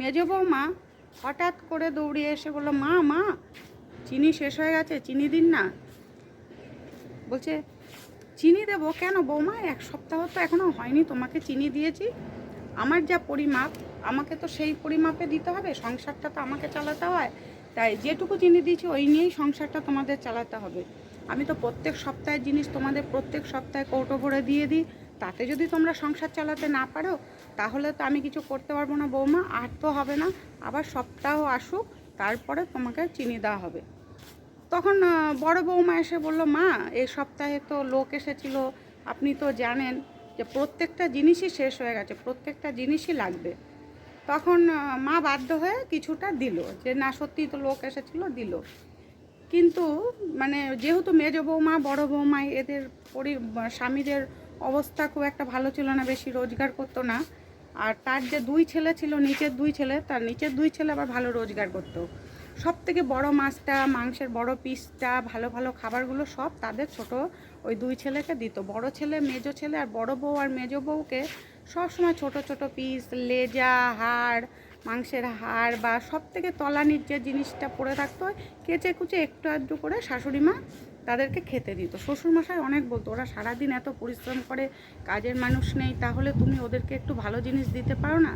মেজো বৌমা হঠাৎ করে দৌড়িয়ে এসে বলল, মা মা, চিনি শেষ হয়ে গেছে, চিনি দিন না। বলছে, চিনি দেবো কেন বৌমা? এক সপ্তাহ তো এখনও হয়নি তোমাকে চিনি দিয়েছি। আমার যা পরিমাপ, আমাকে তো সেই পরিমাপে দিতে হবে, সংসারটা তো আমাকে চালাতে হয়। তাই যেটুকু চিনি দিয়েছি, ওই নিয়েই সংসারটা তোমাদের চালাতে হবে। আমি তো প্রত্যেক সপ্তাহের জিনিস তোমাদের প্রত্যেক সপ্তাহে কৌটো ভরে দিয়ে দিই। তাতে যদি তোমরা সংসার চালাতে না পারো, তাহলে তো আমি কিছু করতে পারব না বৌমা, আর তো হবে না। আবার সপ্তাহ আসুক, তারপরে তোমাকে চিনি দেওয়া হবে। তখন বড় বৌমা এসে বলল, মা এই সপ্তাহে তো লোক এসেছিল। আপনি তো জানেন যে প্রত্যেকটা জিনিসই শেষ হয়ে গেছে, প্রত্যেকটা জিনিসই লাগবে। তখন মা বাধ্য হয়ে কিছুটা দিল, যে না, সত্যি তো লোক এসেছিল, দিল। কিন্তু মানে যেহেতু মেজ বৌমা, বড় বৌমা, এদের পরি, স্বামীদের অবস্থা খুব একটা ভালো ছিল না, বেশি রোজগার করতো না। আর তার যে দুই ছেলে ছিল, নিচের দুই ছেলে, তার নিচের দুই ছেলে আবার ভালো রোজগার করতো। সব থেকে বড় মাছটা, মাংসের বড় পিসটা ভালো ভালো খাবারগুলো সব তাদের ছোট ওই দুই ছেলেকে দিত। বড় ছেলে, মেজো ছেলে আর বড় বউ আর মেজো বউকে সবসময় ছোট ছোট পিস লেজা, হাড়, মাংসের হাড় বা সব থেকে তলানির যে জিনিসটা পড়ে থাকতো কেচে কুচে একটু আধটু করে শাশুড়ি মা তাদেরকে খেতে দিত। শ্বশুরমশাই অনেক বলতো, ওরা সারাদিন এত পরিশ্রম করে, কাজের মানুষ নেই, তাহলে তুমি ওদেরকে একটু ভালো জিনিস দিতে পারো না?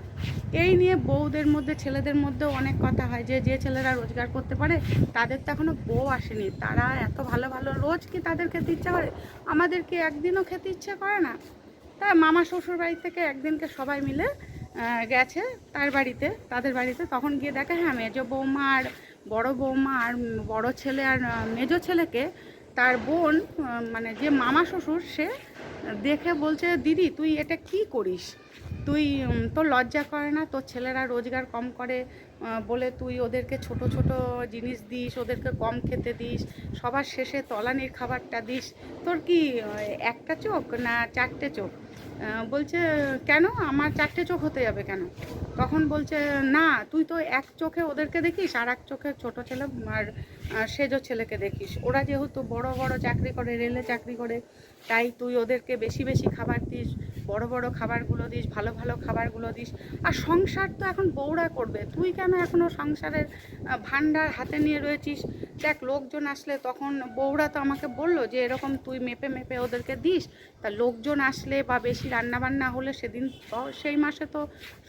এই নিয়ে বউদের মধ্যে, ছেলেদের মধ্যেও অনেক কথা হয়। যে যে ছেলেরা রোজগার করতে পারে, তাদের তো এখনও বউ আসেনি। তারা এত ভালো ভালো রোজ কি তাদের খেতে ইচ্ছা করে? আমাদের কি একদিনও খেতে ইচ্ছা করে না? তাই মামা শ্বশুর বাড়ি থেকে একদিনকে সবাই মিলে গেছে তার বাড়িতে, তাদের বাড়িতে। তখন গিয়ে দেখে হ্যাঁ মেজো বৌমা আর বড় বৌমা আর বড় ছেলে আর মেজো ছেলেকে তার বোন মানে যে মামা শ্বশুর, সে দেখে বলছে, দিদি, তুই এটা কি করিস? তুই তোর লজ্জা করে না? তোর ছেলেরা রোজগার কম করে বলে তুই ওদেরকে ছোট ছোট জিনিস দিস, ওদেরকে কম খেতে দিস, সবার শেষে তলানির খাবারটা দিস। তোর কি একটা চোখ না চারটে চোখ? বলছে, কেন? আমার চারটে চোখ হতে যাবে কেন? তখন বলছে, না, তুই তো এক চোখে ওদেরকে দেখিস আর এক চোখে ছোট ছেলে আর সেজো ছেলেকে দেখিস। ওরা যেহেতু বড় বড় চাকরি করে, রেলে চাকরি করে, তাই তুই ওদেরকে বেশি বেশি খাবার দিস, বড় বড় খাবারগুলো দিস, ভালো ভালো খাবারগুলো দিস। আর সংসার তো এখন বউরা করবে। তুই কেন এখনও সংসারের ভাণ্ডার হাতে নিয়ে রয়েছিস? দেখ, লোকজন আসলে তখন বউরা তো আমাকে বলল যে, এরকম তুই মেপে মেপে ওদেরকে দিস। তা লোকজন আসলে বা বেশি রান্নাবান্না হলে সেদিন সেই মাসে তো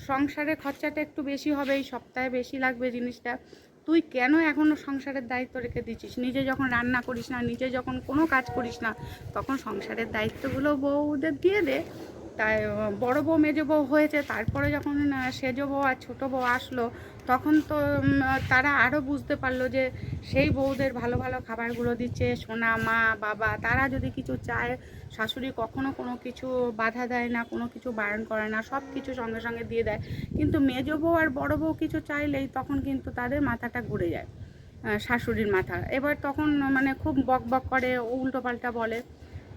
সংসারের খরচাটা একটু বেশি হবে, এই সপ্তাহে বেশি লাগবে জিনিসটা। তুই কেন এখনও সংসারের দায়িত্ব রেখে দিচ্ছিস? নিজে যখন রান্না করিস না, নিজে যখন কোনো কাজ করিস না, তখন সংসারের দায়িত্বগুলো বউদের দিয়ে দে। তাই বড় বউ, মেজো বউ হয়েছে, তারপরে যখন সেজো বউ আর ছোটো বউ আসলো, তখন তো তারা আরও বুঝতে পারল যে সেই বউদের ভালো ভালো খাবারগুলো দিচ্ছে, সোনা, মা, বাবা, তারা যদি কিছু চায়, শাশুড়ি কখনো কোনো কিছু বাধা দেয় না, কোনো কিছু বারণ করে না, সব কিছু সঙ্গে সঙ্গে দিয়ে দেয়। কিন্তু মেজো বউ আর বড় বউ কিছু চাইলেই তখন কিন্তু তাদের মাথাটা ঘুরে যায় শাশুড়ির মাথা। এবার তখন মানে খুব বক বক করে উল্টো পাল্টা বলে।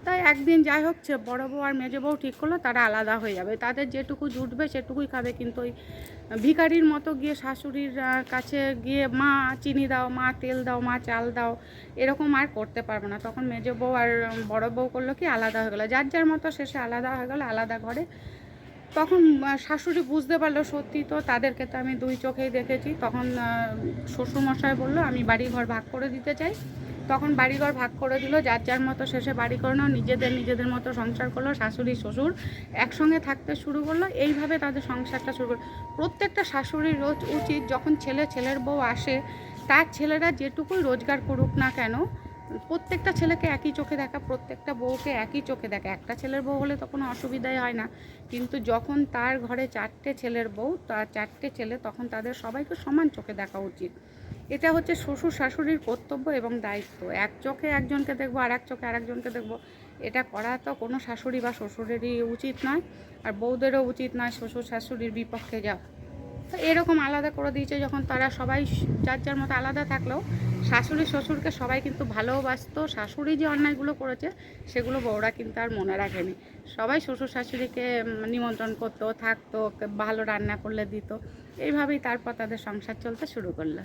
তাই একদিন যাই হচ্ছে বড় বউ আর মেজো বউ ঠিক করল, তারা আলাদা হয়ে যাবে। তাদের যেটুকু জুটবে সেটুকুই খাবে, কিন্তু ওই ভিখারির মতো গিয়ে শাশুড়ির কাছে গিয়ে মা চিনি দাও, মা তেল দাও, মা চাল দাও, এরকম আর করতে পারব না। তখন মেজো বউ আর বড় বউ করল কি, আলাদা হয়ে গেলো। যার যার মতো শেষে আলাদা হয়ে গেলো, আলাদা ঘরে। তখন শাশুড়ি বুঝতে পারল, সত্যি তো তাদেরকে তো আমি দুই চোখেই দেখেছি। তখন শ্বশুরমশাই বলল, আমি বাড়ি ঘর ভাগ করে দিতে চাই। তখন বাড়িঘর ভাগ করে দিল, যার যার মতো শেষে বাড়ি করে নাও, নিজেদের নিজেদের মতো সংসার করল, শাশুড়ি শ্বশুর একসঙ্গে থাকতে শুরু করল, এইভাবে তাদের সংসারটা শুরু করল। প্রত্যেকটা শাশুড়ির রোজ উচিত যখন ছেলে ছেলের বউ আসে, তার ছেলেরা যেটুকুই রোজগার করুক না কেন, প্রত্যেকটা ছেলেকে একই চোখে দেখা, প্রত্যেকটা বউকে একই চোখে দেখা। একটা ছেলের বউ হলে তো কোনো অসুবিধাই হয় না, কিন্তু যখন তার ঘরে চারটে ছেলের বউ তার চারটে ছেলে, তখন তাদের সবাইকে সমান চোখে দেখা উচিত। এটা হচ্ছে শ্বশুর শাশুড়ির কর্তব্য এবং দায়িত্ব। এক চোখে একজনকে দেখব আর এক চোখে আরেকজনকে দেখব। এটা করা তো কোনো শাশুড়ি বা শ্বশুরেরই উচিত নয়, আর বউদেরও উচিত নয় শ্বশুর শাশুড়ির বিপক্ষে যাওয়া। তো এরকম আলাদা করে দিয়েছে যখন তারা সবাই যার যার মতো আলাদা থাকলেও শাশুড়ি শ্বশুরকে সবাই কিন্তু ভালোবাসতো। শাশুড়ি যে অন্যায়গুলো করেছে, সেগুলো বউরা কিন্তু আর মনে রাখেনি। সবাই শ্বশুর শাশুড়িকে নিমন্ত্রণ করতো, থাকতো, ভালো রান্না করলে দিত। এইভাবেই তারপর তাদের সংসার চলতে শুরু করল।